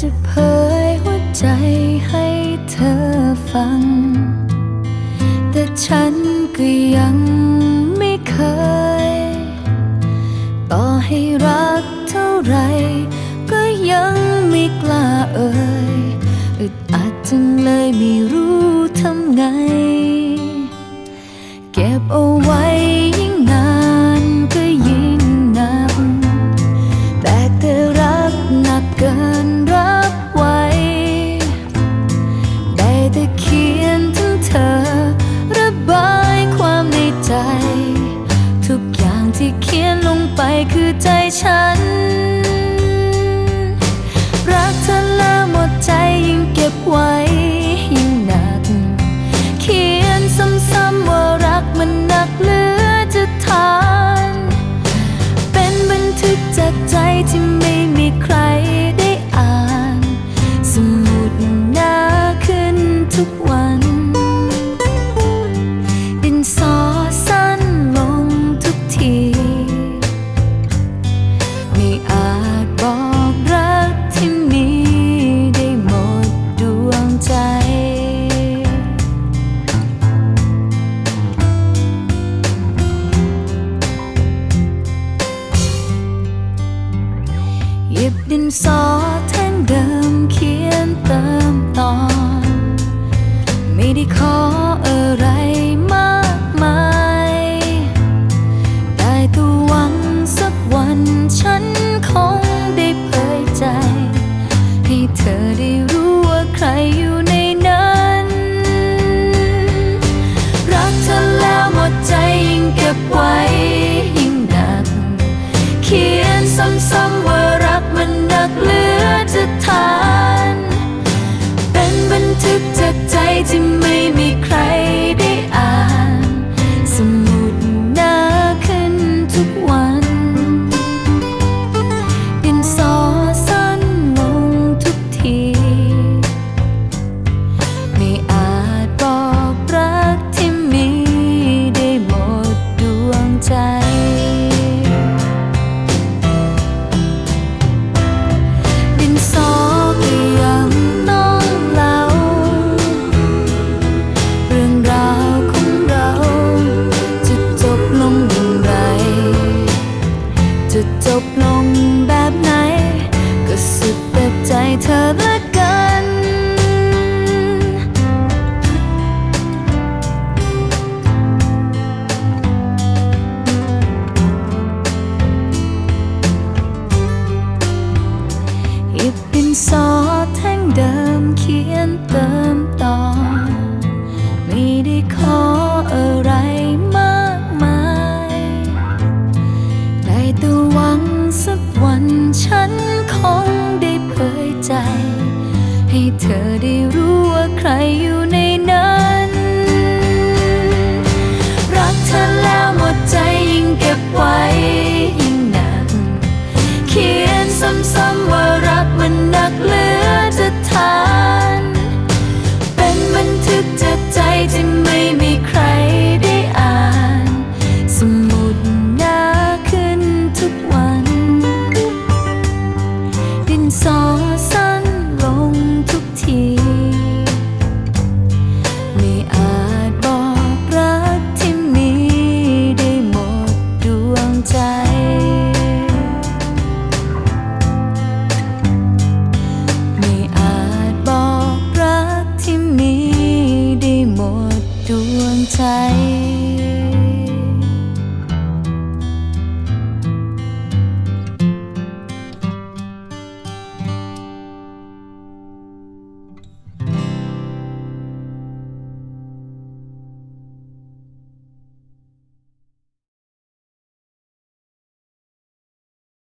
จะเผยหัวใจให้เธอฟัง แต่ฉันก็ยังไม่เคย ต่อให้รักเท่าไร ก็ยังไม่กล้าเอ่ยอึดอัดจังเลยไม่รู้ทำไง เก็บเอาไว้ ลงไปคือใจฉัน รักเธอแล้วหมดใจยิ่งเก็บไว้ ยิ่งหนัก เขียนซ้ำๆว่ารักมันหนักเหลือจะทาน เป็นบันทึกจากใจที่ สอแท่งเดิมเขียนเติมต่อไม่ได้ขอ อแท่งเดิมเขียนเติมต่อ ไม่ได้ขออะไรมากมายแต่ตัวหวังสักวันฉันคงได้เผยใจ ให้เธอได้รู้ว่าใครอยู่ ที่ไม่มีใครได้อ่าน สมุดหนาขึ้นทุกวัน ดินสอ